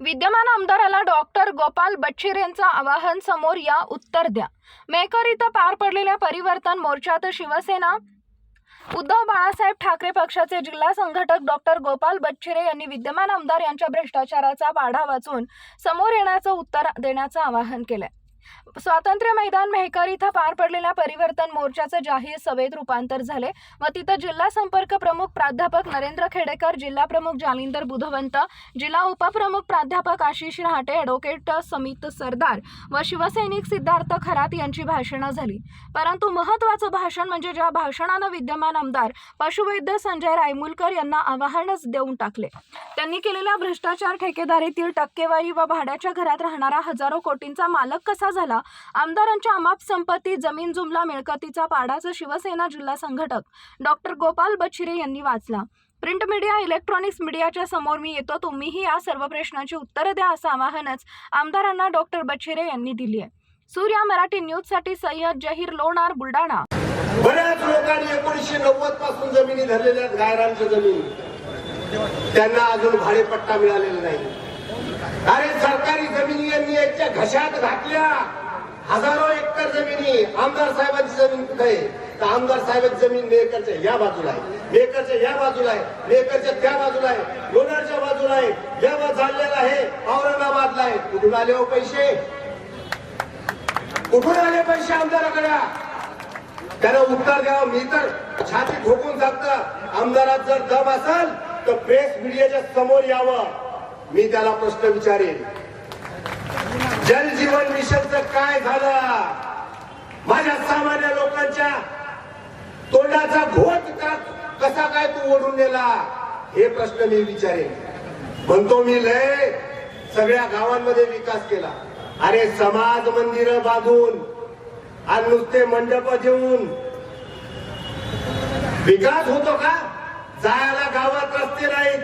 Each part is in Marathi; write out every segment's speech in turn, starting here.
विद्यमान आमदाराला डॉक्टर गोपाल बच्छिर यांचं आवाहन समोर या उत्तर द्या. मेकर इथं पार पडलेल्या परिवर्तन मोर्चात शिवसेना उद्धव बाळासाहेब ठाकरे पक्षाचे जिल्हा संघटक डॉक्टर गोपाल बच्छिरे यांनी विद्यमान आमदार यांच्या भ्रष्टाचाराचा पाढा वाचून समोर येण्याचं उत्तर देण्याचं आवाहन केलंय. स्वातंत्र्य मैदान मेहकर इथं पार पडलेल्या परिवर्तन मोर्चाचं जाहीर सभेत रूपांतर झाले. व तिथं जिल्हा संपर्क प्रमुख प्राध्यापक नरेंद्र खेडेकर जिल्हा प्रमुख जालिंदर बुधवंत जिल्हा उपप्रमुख प्राध्यापक आशिष रहाटे ॲडव्होकेट समित सरदार व शिवसैनिक सिद्धार्थ खरात यांची भाषणं झाली. परंतु महत्त्वाचं भाषण म्हणजे ज्या भाषणानं विद्यमान आमदार पशुवैद्य संजय रायमुलकर यांना आवाहनच देऊन टाकले. त्यांनी केलेल्या भ्रष्टाचार ठेकेदारीतील टक्केवारी व भाड्याच्या घरात राहणारा हजारो कोटींचा मालक कसा झाला. आमदारांच्या अमाप संपत्ती जमीन जुमला मिळकतीचा पाडाचा शिवसेना जिल्हा संघटक. डॉक्टर गोपाल बच्छिरे यांनी वाचला. प्रिंट मीडिया इलेक्ट्रॉनिक्स मीडियाच्या समोर मी येतो. तुम्हीही या सर्व प्रश्नांची उत्तरं द्या असं आवाहनच आमदारांना डॉक्टर बच्छिरे यांनी दिली आहे. सूर्या मराठी न्यूजसाठी सय्यद जहीर लोणार बुलढाणा. बऱ्याच लोकांनी एकोणीसशे नव्वदपासून जमिनी धरलेल्या गायरांच्या जमीन. त्यांना अजून भाडेपट्टा मिळालेला नाही. अरे सरकार त्यांच्या घशात घातल्या हजारो एकर जमिनी आमदार साहेबांची जमीन कुठे आहे? तर आमदार साहेबांची जमीन मेकरच्या या बाजूला आहे. मेकरच्या या बाजूला आहे. मेकरच्या त्या बाजूला आहे. लोणारच्या बाजूला आहे. या झालेला आहे औरंगाबादला आहे. कुठून आले हो पैसे? कुठून आले पैसे आमदाराकडे? त्याला उत्तर द्यावं मी तर छाती ठोकून सांगतं. आमदारात जर दम असेल तर प्रेस मीडियाच्या समोर यावं. मी त्याला प्रश्न विचारेन. जलजीवन मिशनचं काय झालं? माझ्या सामान्य लोकांच्या तोंडाचा घोट का कसा काय तू ओढून नेला? हे प्रश्न मी विचारेन. म्हणतो मी लय सगळ्या गावांमध्ये विकास केला. अरे समाज मंदिर बांधून आणि नुसते मंडप देऊन. विकास होतो का? जायला गावात रस्ते नाहीत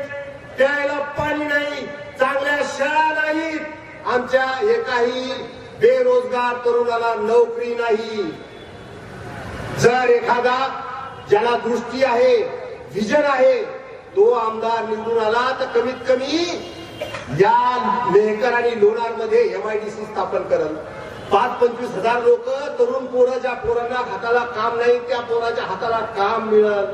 प्यायला पाणी नाही चांगल्या शाळा नाहीत आमच्या एकाही बेरोजगार तरुणाला नोकरी नाही. जर एखादा ज्याला दृष्टी आहे विजन आहे तो आमदार निवडून आला तर कमीत कमी या मेहकर आणि लोणार मध्ये एमआयडीसी स्थापन करल पाच पंचवीस हजार लोक तरुण पोरं ज्या पोरांना हाताला काम नाही त्या पोराच्या हाताला काम मिळल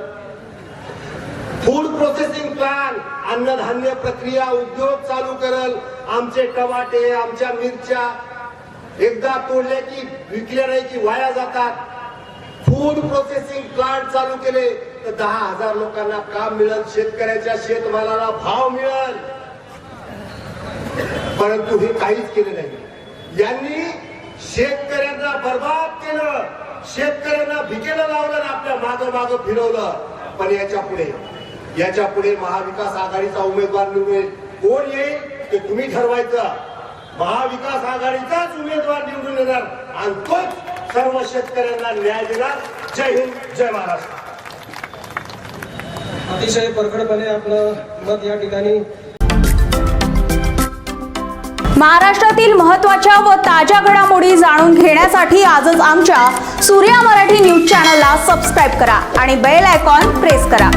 फूड प्रोसेसिंग प्लांट अन्नधान्य प्रक्रिया उद्योग चालू करल आमचे टमाटे आमच्या मिरच्या एकदा तोडल्या की विकल्या नाही की वाया जातात. फूड प्रोसेसिंग प्लांट चालू केले तर दहा हजार लोकांना काम मिळेल शेतकऱ्याच्या शेतमालाला भाव मिळेल. परंतु हे काहीच केले नाही. यांनी शेतकऱ्यांना बर्बाद केलं शेतकऱ्यांना भिकेला लावलं आपल्या माग माग फिरवलं. पण याच्यापुढे याच्यापुढे महाविकास आघाडीचा उमेदवार निवडेल कोण येईल ते तुम्ही ठरवायचं. महाविकास आघाडीचाच उमेदवार निवडून येणार आणि तोच सर्व शेतकऱ्यांना न्याय देणार. जय हिंद जय महाराष्ट्र. अतिशय परखडपणे आपलं मत या ठिकाणी महाराष्ट्रातील महत्त्वाच्या व ताज्या घडामोडी जाणून घेण्यासाठी आजच आमच्या सूर्या मराठी न्यूज चॅनलला सबस्क्राईब करा आणि बेल आयकॉन प्रेस करा.